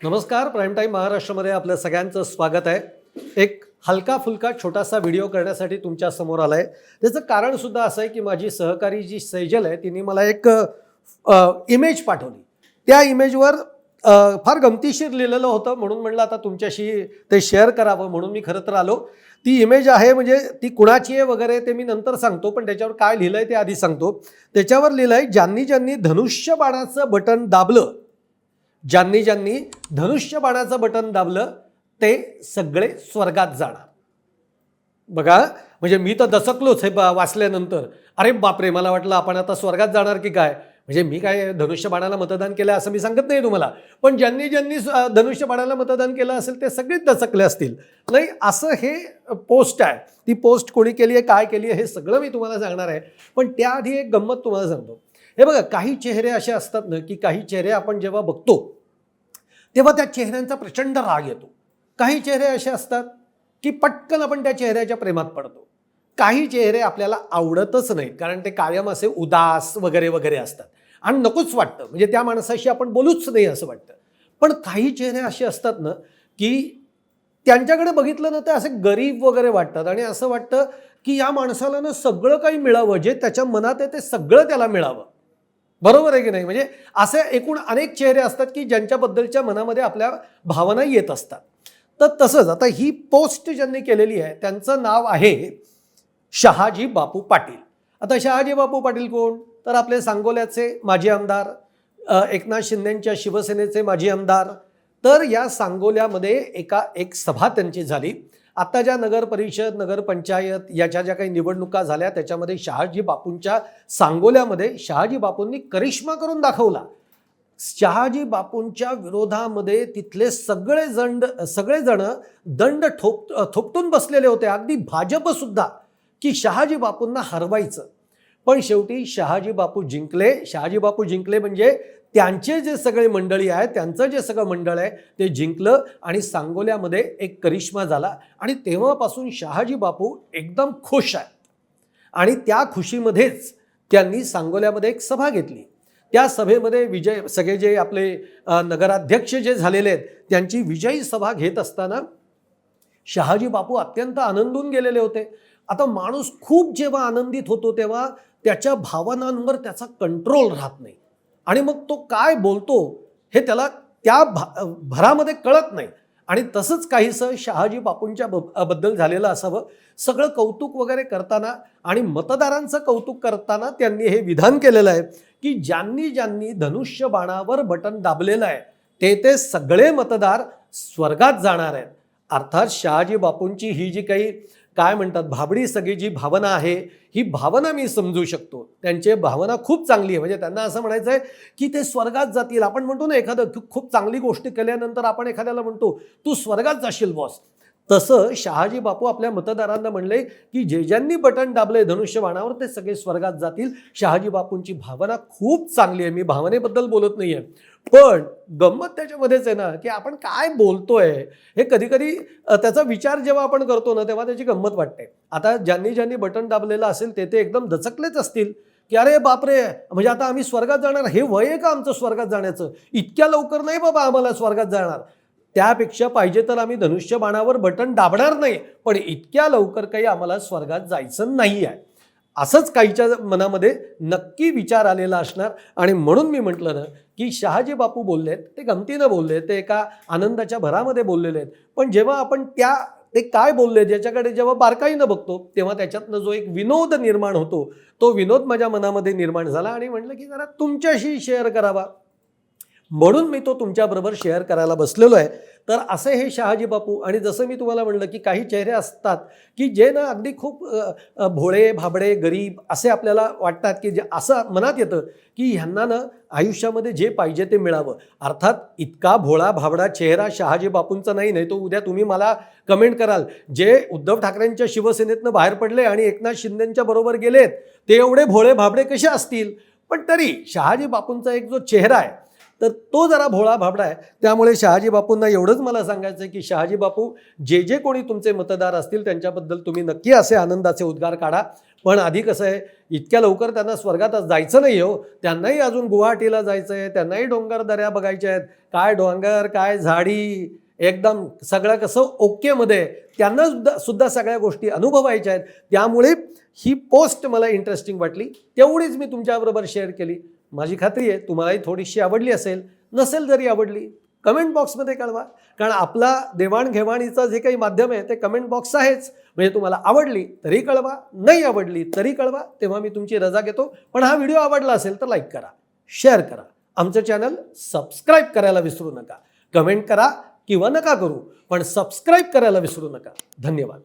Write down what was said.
नमस्कार prime time महाराष्ट्रामध्ये आपल्या सगळ्यांचं स्वागत आहे. एक हलका फुलका छोटासा व्हिडिओ करण्यासाठी तुमच्यासमोर आला आहे त्याचं कारणसुद्धा असं आहे की माझी सहकारी जी सैजल आहे तिने मला एक इमेज पाठवली. त्या इमेजवर फार गमतीशीर लिहिलेलं होतं म्हणून म्हणलं आता तुमच्याशी ते शेअर करावं म्हणून मी खरं तर आलो. ती इमेज आहे म्हणजे ती कुणाची आहे वगैरे ते मी नंतर सांगतो पण त्याच्यावर काय लिहिलं आहे ते आधी सांगतो. त्याच्यावर लिहिलं आहे ज्यांनी ज्यांनी धनुष्यबाणाचं बटन दाबलं ज्यांनी ज्यांनी धनुष्यबाणाचं बटन दाबलं ते सगळे स्वर्गात जाणार. बघा म्हणजे मी तर दसकलोच हे बा- वाचल्यानंतर. अरे बापरे मला वाटलं आपण आता स्वर्गात जाणार की काय? म्हणजे मी काय धनुष्यबाणाला मतदान केलं असं मी सांगत नाही तुम्हाला. पण ज्यांनी ज्यांनी स- धनुष्यबाणाला मतदान केलं असेल ते सगळेच दचकले असतील. नाही असं हे पोस्ट आहे. ती पोस्ट कोणी केली आहे काय केली आहे हे सगळं मी तुम्हाला सांगणार आहे. पण त्याआधी एक गंमत तुम्हाला सांगतो. हे बघा काही चेहरे असे असतात ना की काही चेहरे आपण जेव्हा बघतो तेव्हा त्या चेहऱ्यांचा प्रचंड राग येतो. काही चेहरे असे असतात की पटकन आपण त्या चेहऱ्याच्या प्रेमात पडतो. काही चेहरे आपल्याला आवडतच नाहीत कारण ते कायम असे उदास वगैरे वगैरे असतात. आणि नकोच वाटतं म्हणजे त्या माणसाशी आपण बोलूच नाही असं वाटतं. पण काही चेहरे असे असतात ना की त्यांच्याकडे बघितलं ना ते असे गरीब वगैरे वाटतात. आणि असं वाटतं की या माणसाला ना सगळं काही मिळावं जे त्याच्या मनात आहे ते सगळं त्याला मिळावं. बरोबर आहे की नाही? म्हणजे असे एकूण अनेक चेहरे असतात की ज्यांच्याबद्दलच्या मनामध्ये आपल्या भावना येत असतात. तर तसंच आता ही पोस्ट ज्यांनी केलेली आहे त्यांचं नाव आहे शहाजी बापू पाटील. आता शहाजी बापू पाटील कोण? तर आपले सांगोल्याचे माजी आमदार एकनाथ शिंदेंच्या शिवसेनेचे माजी आमदार. तर या सांगोल्यामध्ये एका एक सभा त्यांची झाली. आता ज्या नगर परिषद याच्या ज्या काही निवडणुका झाल्या त्याच्यामध्ये शहाजी बापूंच्या सांगोल्यामध्ये शहाजी बापूंनी करिश्मा करून दाखवला. शहाजी बापूंच्या विरोधामध्ये तिथले सगळे जंड सगळेजण दंड ठोप थोपटून बसलेले होते. अगदी भाजपसुद्धा की शहाजी बापूंना हरवायचं. पण शेवटी शहाजी बापू जिंकले. शहाजी बापू जिंकले म्हणजे त्यांचे जे सगळे मंडळी आहे त्यांचं जे सगळं मंडळ आहे ते जिंकलं आणि सांगोल्यामध्ये एक करिश्मा झाला. आणि तेव्हापासून शहाजी बापू एकदम खुश आहेत. आणि त्या खुशीमध्येच त्यांनी सांगोल्यामध्ये एक सभा घेतली. त्या सभेमध्ये विजय सगळे जे आपले नगराध्यक्ष जे झालेले आहेत त्यांची विजयी सभा घेत असताना शहाजी बापू अत्यंत आनंदून गेलेले होते. आता माणूस खूप जेव्हा आनंदित होतो तेव्हा त्याच्या भावनांवर त्याचा कंट्रोल राहत नाही. आणि मग तो काय बोलतो हे त्याला त्या भा भरामध्ये कळत नाही. आणि तसंच काहीसं शहाजी बापूंच्या बद्दल झालेलं असावं. सगळं कौतुक वगैरे करताना आणि मतदारांचं कौतुक करताना त्यांनी हे विधान केलेलं आहे की ज्यांनी ज्यांनी धनुष्य बाणावर बटन दाबलेलं आहे ते ते सगळे मतदार स्वर्गात जाणार आहेत. अर्थात शहाजी बापूंची ही जी काही काय म्हणतात? भाबडी सगळी जी भावना आहे ही भावना मी समजू शकतो. त्यांचे भावना खूप चांगली आहे. म्हणजे त्यांना असं म्हणायचं आहे की ते स्वर्गात जातील. आपण म्हणतो ना एखादं खूप- खूप चांगली गोष्ट केल्यानंतर आपण एखाद्याला म्हणतो तू स्वर्गात जाशील बॉस. तसं शहाजी बापू आपल्या मतदारांना म्हणले की जे ज्यांनी बटन दाबले धनुष्यबाणावर ते सगळे स्वर्गात जातील. शहाजी बापूंची भावना खूप चांगली आहे. मी भावनेबद्दल बोलत नाही आहे पण गंमत त्याच्यामध्येच आहे ना की आपण काय बोलतोय हे कधी कधी त्याचा विचार जेव्हा आपण करतो ना तेव्हा त्याची गंमत वाटते. आता ज्यांनी ज्यांनी बटन दाबलेलं असेल ते ते एकदम दचकलेच असतील. की अरे बापरे! म्हणजे आता आम्ही स्वर्गात जाणार. हे वय आहे का आमचं स्वर्गात जाण्याचं? इतक्या लवकर नाही बाबा आम्हाला स्वर्गात जाणार. त्यापेक्षा पाहिजे तर आम्ही धनुष्य बाणावर बटन दाबणार नाही पण इतक्या लवकर काही आम्हाला स्वर्गात जायचं नाही आहे. असंच काहीच्या मनामध्ये नक्की विचार आलेला असणार. आणि म्हणून मी म्हटलं ना की शहाजी बापू बोललेत ते गमतीनं बोलले ते एका आनंदाच्या भरामध्ये बोललेले आहेत. पण जेव्हा आपण त्या ते काय बोलले ज्याच्याकडे जेव्हा बारकाईनं बघतो तेव्हा त्याच्यातनं जो एक विनोद निर्माण होतो तो विनोद माझ्या मनामध्ये निर्माण झाला आणि म्हटलं की जरा तुमच्याशी शेअर करावा. म्हणून मी तो तुमच्याबरोबर शेअर करायला बसलेलो आहे. तर असे हे शहाजी बापू आणि जसं मी तुम्हाला म्हणलं की काही चेहरे असतात की जे ना अगदी खूप भोळे भाबडे गरीब असे आपल्याला वाटतात की जे असं मनात येतं की ह्यांना ना आयुष्यामध्ये जे पाहिजे ते मिळावं. अर्थात इतका भोळा भाबडा चेहरा शहाजी बापूंचा नाही नाही तो उद्या तुम्ही मला कमेंट कराल. जे उद्धव ठाकरेंच्या शिवसेनेतनं बाहेर पडले आणि एकनाथ शिंदेंच्या बरोबर गेलेत ते एवढे भोळे भाबडे कसे असतील? पण तरी शहाजी बापूंचा एक जो चेहरा आहे तर तो जरा भोळा भाबडा आहे. त्यामुळे शहाजी बापूंना एवढंच मला सांगायचं आहे की शहाजी बापू जे जे कोणी तुमचे मतदार असतील त्यांच्याबद्दल तुम्ही नक्की असे आनंदाचे उद्गार काढा. पण आधी कसं आहे इतक्या लवकर त्यांना स्वर्गात जायचं नाही हो. त्यांनाही अजून गुवाहाटीला जायचं आहे त्यांनाही डोंगर दऱ्या बघायच्या आहेत. काय डोंगर काय झाडी एकदम सगळं कसं ओकेमध्ये त्यांना सुद्धा सुद्धा सगळ्या गोष्टी अनुभवायच्या आहेत. त्यामुळे ही पोस्ट मला इंटरेस्टिंग वाटली. तेवढीच मी तुमच्याबरोबर शेअर केली. माझी खात्री आहे तुम्हालाही थोडीशी आवडली असेल. नसेल जरी आवडली कमेंट बॉक्समध्ये कळवा. कारण आपला देवाणघेवाणीचं जे काही माध्यम आहे ते कमेंट बॉक्स आहेच. म्हणजे तुम्हाला आवडली तरी कळवा नाही आवडली तरी कळवा तेव्हा मी तुमची रजा घेतो. पण हा व्हिडिओ आवडला असेल तर लाईक करा शेअर करा. आमचं चॅनल सबस्क्राईब करायला विसरू नका. कमेंट करा किंवा नका करू पण सबस्क्राईब करायला विसरू नका. धन्यवाद.